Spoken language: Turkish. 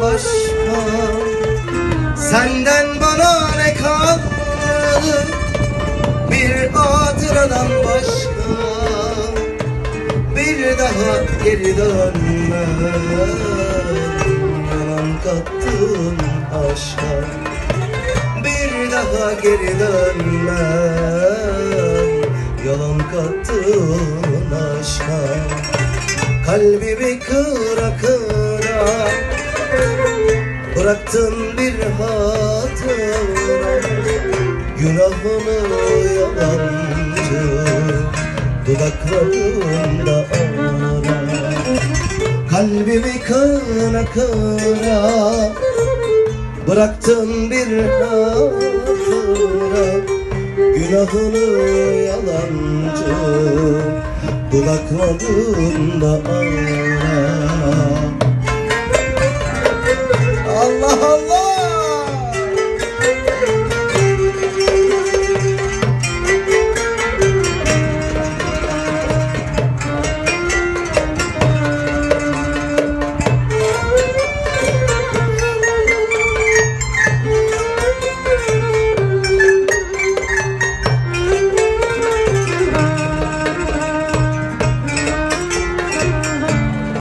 başka? Senden bana ne kaldı? Bir hatıradan başka? Bir daha geri dönme. Yalan kattın aşka. Bir daha geri dönme. Yalan kattın aşka. Kalbimi kıra kıra Bıraktın bir hatıra Günahını yalancı Dudaklarında ara Kalbimi kıra kıra Bıraktın bir hatıra Günahını yalancı Dudaklarında ara